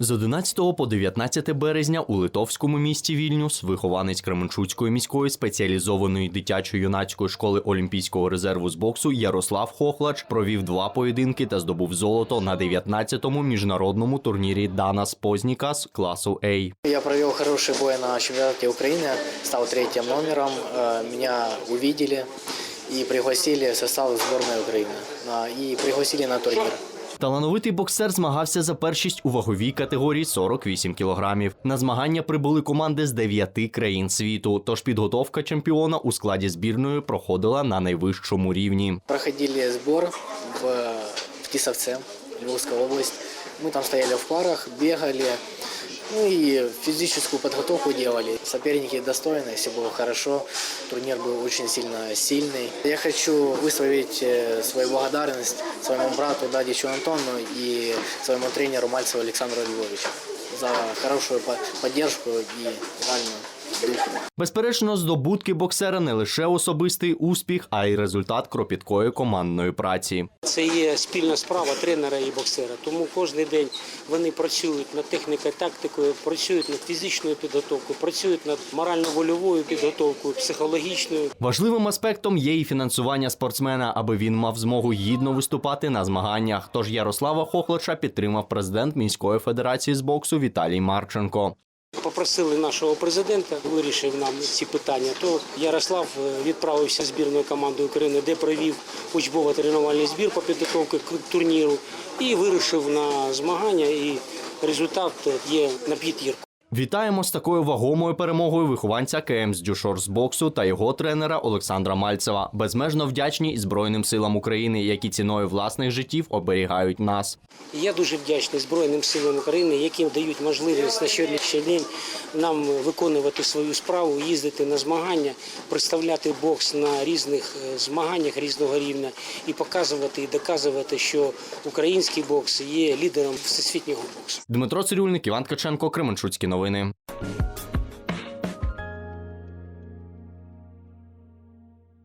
З 11 по 19 березня у литовському місті Вільнюс вихованець Кременчуцької міської спеціалізованої дитячо-юнацької школи Олімпійського резерву з боксу Ярослав Хохлач провів два поєдинки та здобув золото на 19-му міжнародному турнірі Данас Познікас класу А. Я провел хороший бой на чемпионате Украины, стал третьим номером. Э, Меня увидели и пригласили в состав сборной Украины. А, И пригласили на турнир. Талановитий боксер змагався за першість у ваговій категорії 48 кілограмів. На змагання прибули команди з дев'яти країн світу. Тож підготовка чемпіона у складі збірної проходила на найвищому рівні. Проходили збір в, в Львовська область. Ми там стояли в парах, бегали, ну и физическую подготовку делали. Соперники достойные, все было хорошо. Турнир был очень сильно сильный. Я хочу высказать э, свою благодарность своему брату Дадичу Антону и своему тренеру Мальцеву Александру Львовичу за хорошую по- поддержку и реальную дух. Безперечно, здобутки боксера не лише особистий успіх, а й результат кропіткої командної праці. Це є спільна справа тренера і боксера. Тому кожен день вони працюють над технікою, тактикою, працюють над фізичною підготовкою, працюють над морально-вольовою підготовкою, психологічною. Важливим аспектом є і фінансування спортсмена, аби він мав змогу гідно виступати на змаганнях. Тож Ярослава Хохлача підтримав президент міської федерації з боксу Віталій Марченко. Попросили нашого президента, вирішив нам ці питання. То Ярослав е, відправився збірною командою України, де провів учбово-тренувальний збір по підготовці к турніру і вирушив на змагання. І результат є на п'ятірку. Вітаємо з такою вагомою перемогою вихованця КМ з Дюшор з боксу та його тренера Олександра Мальцева. Безмежно вдячні і Збройним силам України, які ціною власних життів оберігають нас. Я дуже вдячний Збройним силам України, які дають можливість на сьогоднішній день нам виконувати свою справу, їздити на змагання, представляти бокс на різних е, змаганнях різного рівня і показувати і доказувати, що український бокс є лідером всесвітнього боксу. Дмитро Цирюльник, Іван Ткаченко, Кременчуцькі новини.